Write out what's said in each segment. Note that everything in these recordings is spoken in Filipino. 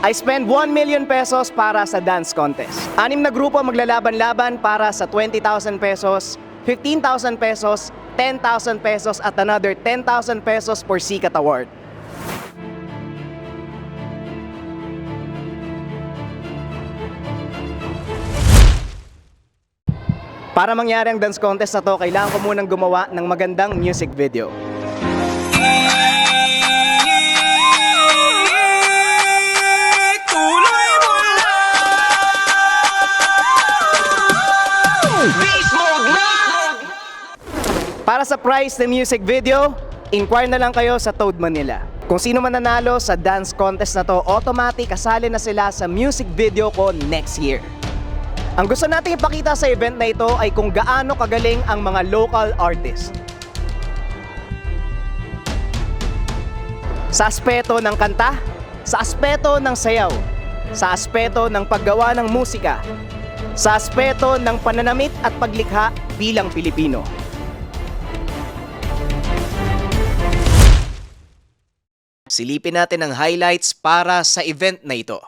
I spend 1 million pesos para sa dance contest. Anim na grupo maglalaban-laban para sa 20,000 pesos, 15,000 pesos, 10,000 pesos at another 10,000 pesos for Sikat Award. Para mangyari ang dance contest na to, kailangan ko munang gumawa ng magandang music video. Para sa prize ng music video, inquire na lang kayo sa Toad Manila. Kung sino man nanalo sa dance contest na to, automatic kasali na sila sa music video ko next year. Ang gusto nating ipakita sa event na ito ay kung gaano kagaling ang mga local artists. Sa aspeto ng kanta, sa aspeto ng sayaw, sa aspeto ng paggawa ng musika, sa aspeto ng pananamit at paglikha bilang Pilipino. Silipin natin ang highlights para sa event na ito.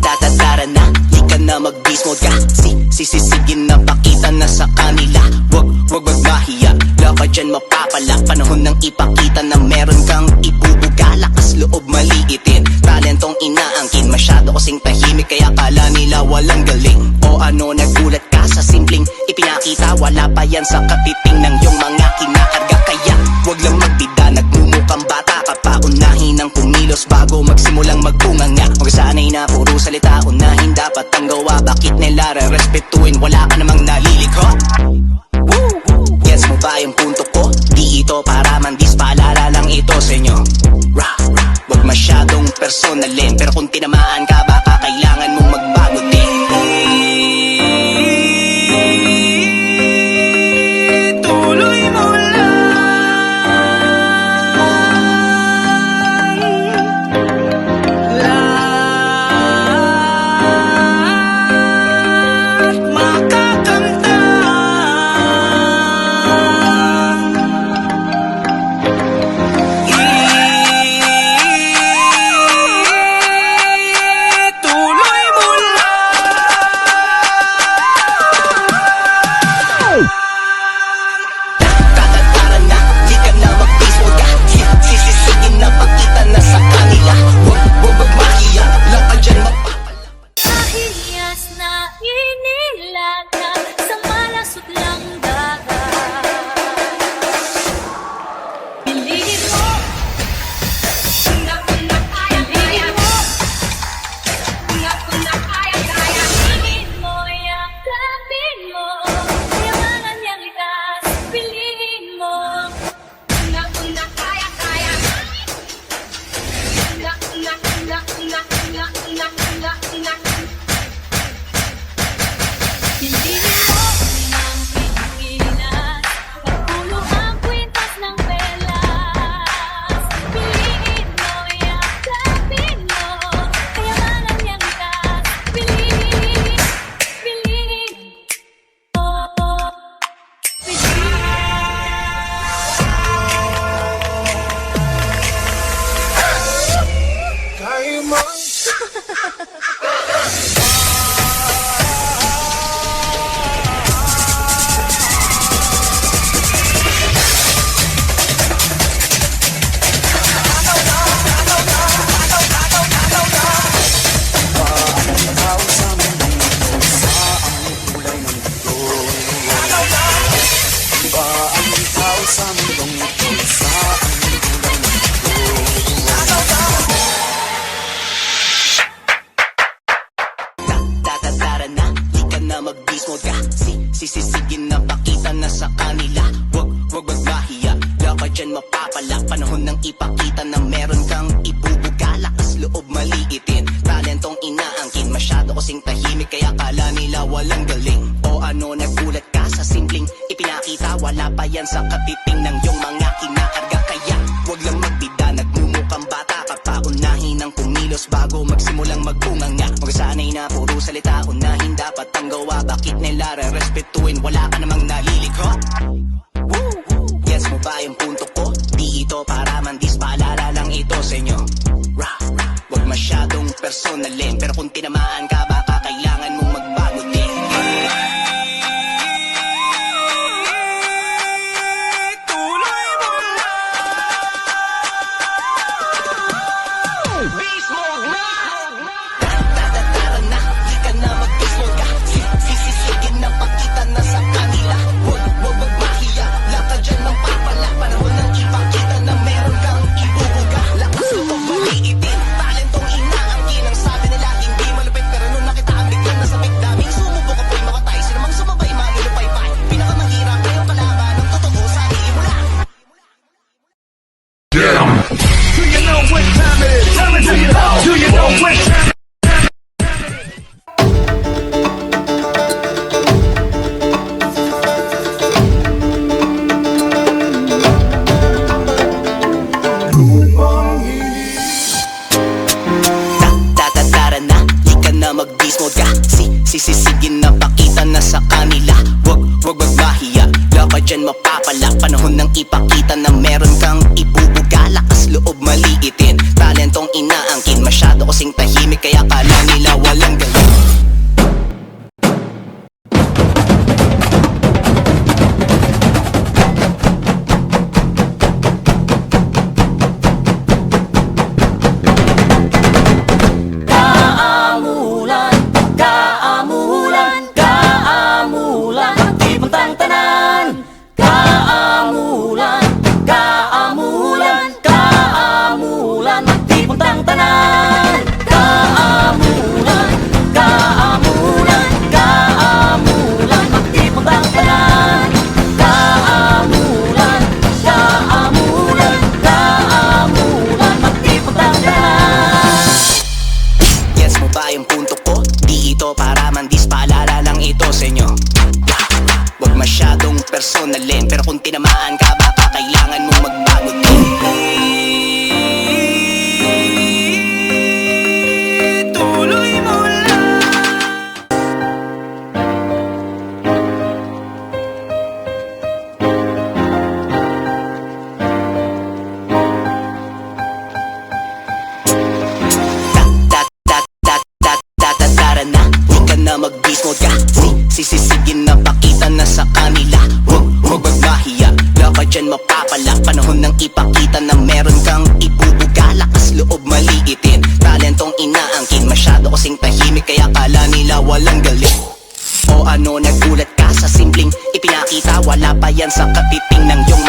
Tatatara na, di ka na mag-beast mode ka. Si, sisisigin na pakita na sa kanila. Wag, wag magmahiya, laka dyan mapapala. Panahon ng ipakita na meron kang ibubuga Lakas loob maliitin, talentong inaangkin. Masyado kasing tahimik kaya kala nila walang galing. O ano nagulat ka sa simpleng ipinakita? Wala pa yan sa katiting ng iyong mga kinakarga ang kumilos bago magsimulang magbunga nga Magsanay na puro salita, unahin dapat ang dyan mapapala Panahon ng ipakita na meron kang ibubuga Lakas loob maliitin, talentong inaangkin. Masyado kasing tahimik kaya kala nila walang galing. O ano nagulat ka sa simpleng ipinakita? Wala pa yan sa katiting ng iyong mga kinakarga. Kaya wag lang magbida, nagmumukhang bata ka pa. Unahin ang kumilos bago magsimulang magbunga nga Magsanay na puro salita, unahin dapat ang gawa. Bakit nila re-respetuin, wala ka namang nalilikha personal din Pero kung tinamaan ka ba Damn. Do you know what time it is? Tell me, do you know? Do you know what time it is? mag-beast mode ka Si, si, si, sige na pakita na sa kanila Wag, wag, wag mahiya Lakad dyan mapapala Panahon nang ipakita na meron kang ibu ba yung punto ko? Di ito para mandis, paalala lang ito sa inyo. Huwag masyadong personalin eh. Pero kung tinamaan ka, baka kailangan mong mag titingnan yung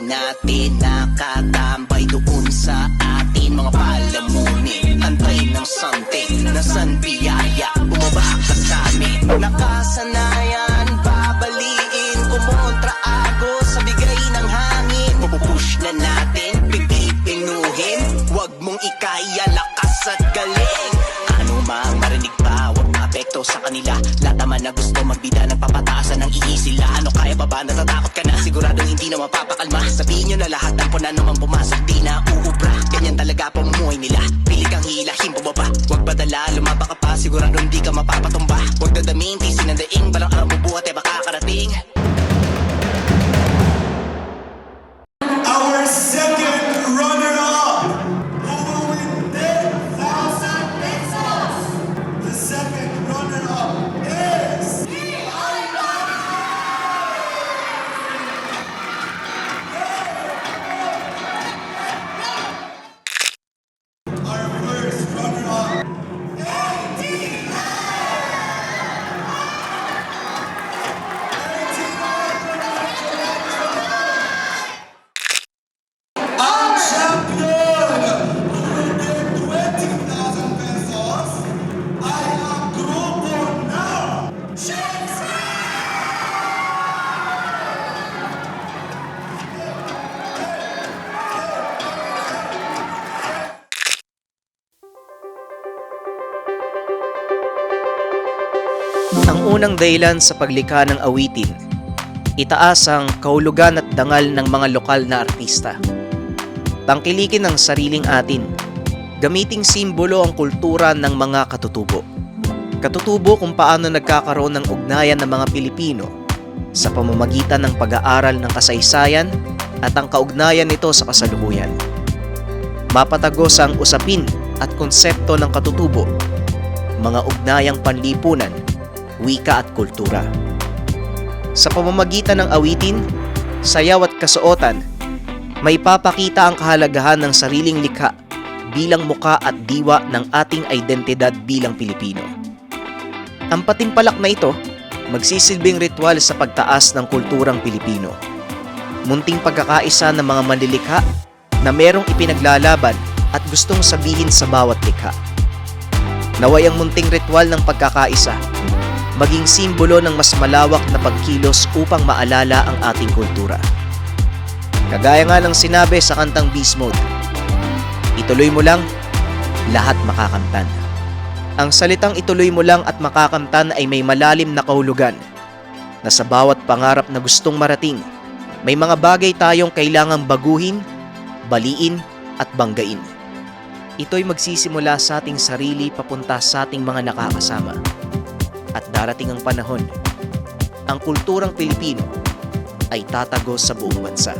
Natin nakatambay doon sa atin Mga palamunin, antay ng something Nasaan biyaya, bumaba ka sa amin. Nakasanay kanila. Lahat naman na gusto magbida Nagpapataasan ng iisila Ano kaya ba ba? Natatakot ka na? Siguradong hindi na mapapakalma. Sabihin nyo na lahat ng punan naman pumasok. Di na uubra. Ganyan talaga pamumuhay nila. Pili kang hilahin bumaba Huwag padala lumaba ka pa. Siguradong di ka mapapatumba. Huwag dadamin tisin ng daing. Balang araw bubuhat eh baka unang dahilan sa paglikha ng awitin, itaas ang kahulugan at dangal ng mga lokal na artista. Tangkilikin ang sariling atin, gamiting simbolo ang kultura ng mga katutubo. Katutubo kung paano nagkakaroon ng ugnayan ng mga Pilipino sa pamamagitan ng pag-aaral ng kasaysayan at ang kaugnayan nito sa kasalukuyan. Mapatagos ang usapin at konsepto ng katutubo, mga ugnayang panlipunan, wika at kultura. Sa pamamagitan ng awitin, sayaw at kasuotan, may papakita ang kahalagahan ng sariling likha bilang muka at diwa ng ating identidad bilang Pilipino. Ang patimpalak na ito, magsisilbing ritual sa pagtaas ng kulturang Pilipino. Munting pagkakaisa ng mga manlilikha na merong ipinaglalaban at gustong sabihin sa bawat likha. Naway ang munting ritual ng pagkakaisa maging simbolo ng mas malawak na pagkilos upang maalala ang ating kultura. Kagaya nga ng sinabi sa kantang Beast Mode, ituloy mo lang, lahat makakamtan. Ang salitang ituloy mo lang at makakamtan ay may malalim na kahulugan na sa bawat pangarap na gustong marating, may mga bagay tayong kailangang baguhin, baliin at banggain. Ito'y magsisimula sa ating sarili papunta sa ating mga nakakasama at darating ang panahon, ang kulturang Pilipino ay tatagos sa buong bansa.